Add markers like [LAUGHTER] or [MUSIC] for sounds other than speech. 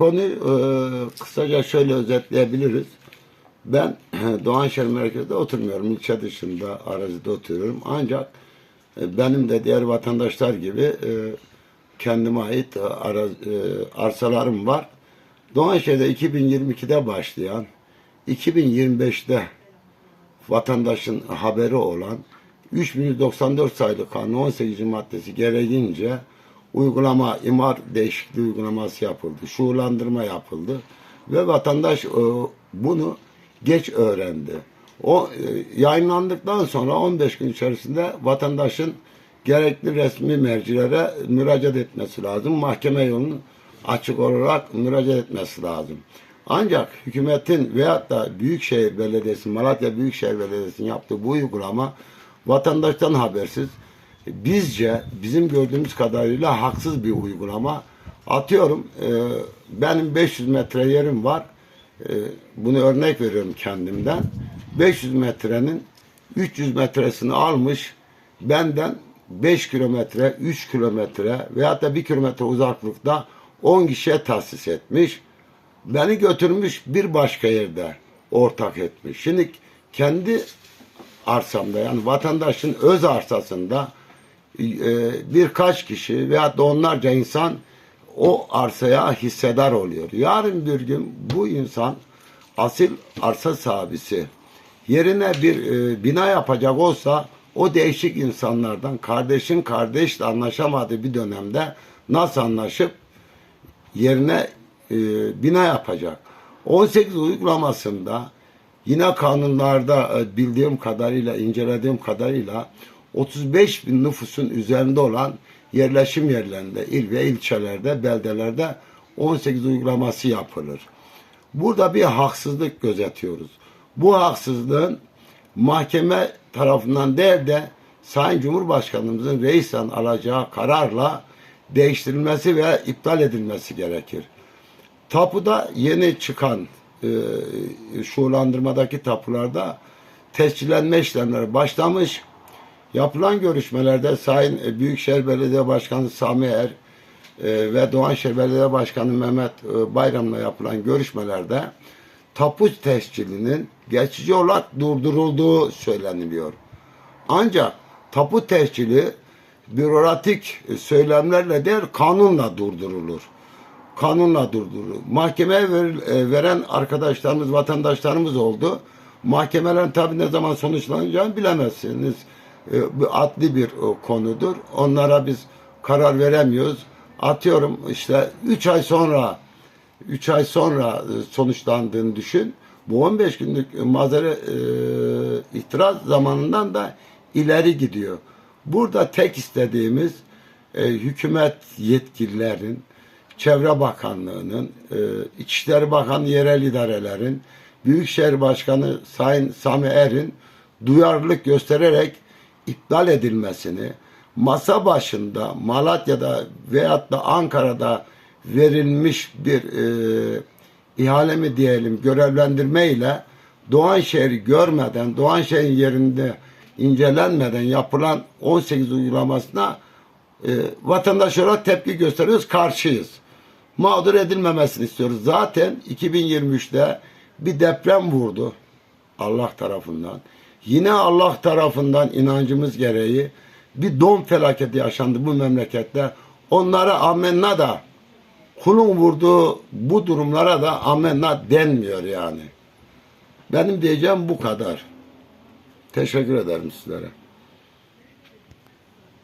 Konuyu e, kısaca şöyle özetleyebiliriz. Ben [CLEARS THROAT] Doğanşehir merkezde oturmuyorum. İlçe dışında arazide oturuyorum. Ancak e, benim de diğer vatandaşlar gibi e, kendime ait e, araz, e, arsalarım var. Doğanşehir'de 2022'de başlayan 2025'te vatandaşın haberi olan 3194 sayılı kanun 18. maddesi gereğince uygulama, imar değişikliği uygulaması yapıldı. Şuurlandırma yapıldı. Ve vatandaş e, bunu geç öğrendi. O e, yayınlandıktan sonra 15 gün içerisinde vatandaşın gerekli resmi mercilere müracaat etmesi lazım. Mahkeme yolunu açık olarak müracaat etmesi lazım. Ancak hükümetin veyahut da Büyükşehir Belediyesi, Malatya Büyükşehir Belediyesi'nin yaptığı bu uygulama vatandaştan habersiz. Bizce, bizim gördüğümüz kadarıyla haksız bir uygulama. Atıyorum, e, benim 500 metre yerim var. E, bunu örnek veriyorum kendimden. 500 metrenin 300 metresini almış, benden 5 kilometre, 3 kilometre veyahut da 1 kilometre uzaklıkta 10 kişiye tahsis etmiş. Beni götürmüş bir başka yerde ortak etmiş. Şimdi kendi arsamda yani vatandaşın öz arsasında birkaç kişi veyahut da onlarca insan o arsaya hissedar oluyor. Yarın bir gün bu insan asil arsa sahibisi yerine bir e, bina yapacak olsa o değişik insanlardan kardeşin kardeşle anlaşamadığı bir dönemde nasıl anlaşıp yerine e, bina yapacak. 18 uygulamasında yine kanunlarda e, bildiğim kadarıyla, incelediğim kadarıyla 35 bin nüfusun üzerinde olan yerleşim yerlerinde, il ve ilçelerde, beldelerde 18 uygulaması yapılır. Burada bir haksızlık gözetiyoruz. Bu haksızlığın mahkeme tarafından değil de Sayın Cumhurbaşkanımızın reisen alacağı kararla değiştirilmesi ve iptal edilmesi gerekir. Tapuda yeni çıkan e, şuurlandırmadaki tapularda tescillenme işlemleri başlamış. Yapılan görüşmelerde Sayın e, Büyükşehir Belediye Başkanı Sami Er e, ve Doğanşehir Belediye Başkanı Mehmet e, Bayram'la yapılan görüşmelerde tapu tescilinin geçici olarak durdurulduğu söyleniliyor. Ancak tapu tescili bürokratik söylemlerle değil kanunla durdurulur. Kanunla durdurulur. Mahkemeye ver, veren arkadaşlarımız, vatandaşlarımız oldu. Mahkemelerin tabi ne zaman sonuçlanacağını bilemezsiniz. E, adli bir e, konudur. Onlara biz karar veremiyoruz. Atıyorum işte 3 ay sonra 3 ay sonra e, sonuçlandığını düşün. Bu 15 günlük mazere itiraz zamanından da ileri gidiyor. Burada tek istediğimiz hükümet yetkililerin, Çevre Bakanlığı'nın, e, İçişleri Bakanı yerel idarelerin, Büyükşehir Başkanı Sayın Sami Er'in duyarlılık göstererek iptal edilmesini, masa başında Malatya'da veyahut da Ankara'da verilmiş bir e, ihale mi diyelim görevlendirme ile Doğanşehir'i görmeden, Doğanşehir'in yerinde incelenmeden yapılan 18 uygulamasına e, vatandaş olarak tepki gösteriyoruz, karşıyız. Mağdur edilmemesini istiyoruz. Zaten 2023'te bir deprem vurdu Allah tarafından. Yine Allah tarafından inancımız gereği bir don felaketi yaşandı bu memlekette. Onlara amenna da kulun vurduğu bu durumlara da amenna denmiyor yani. Benim diyeceğim bu kadar. Teşekkür ederim sizlere.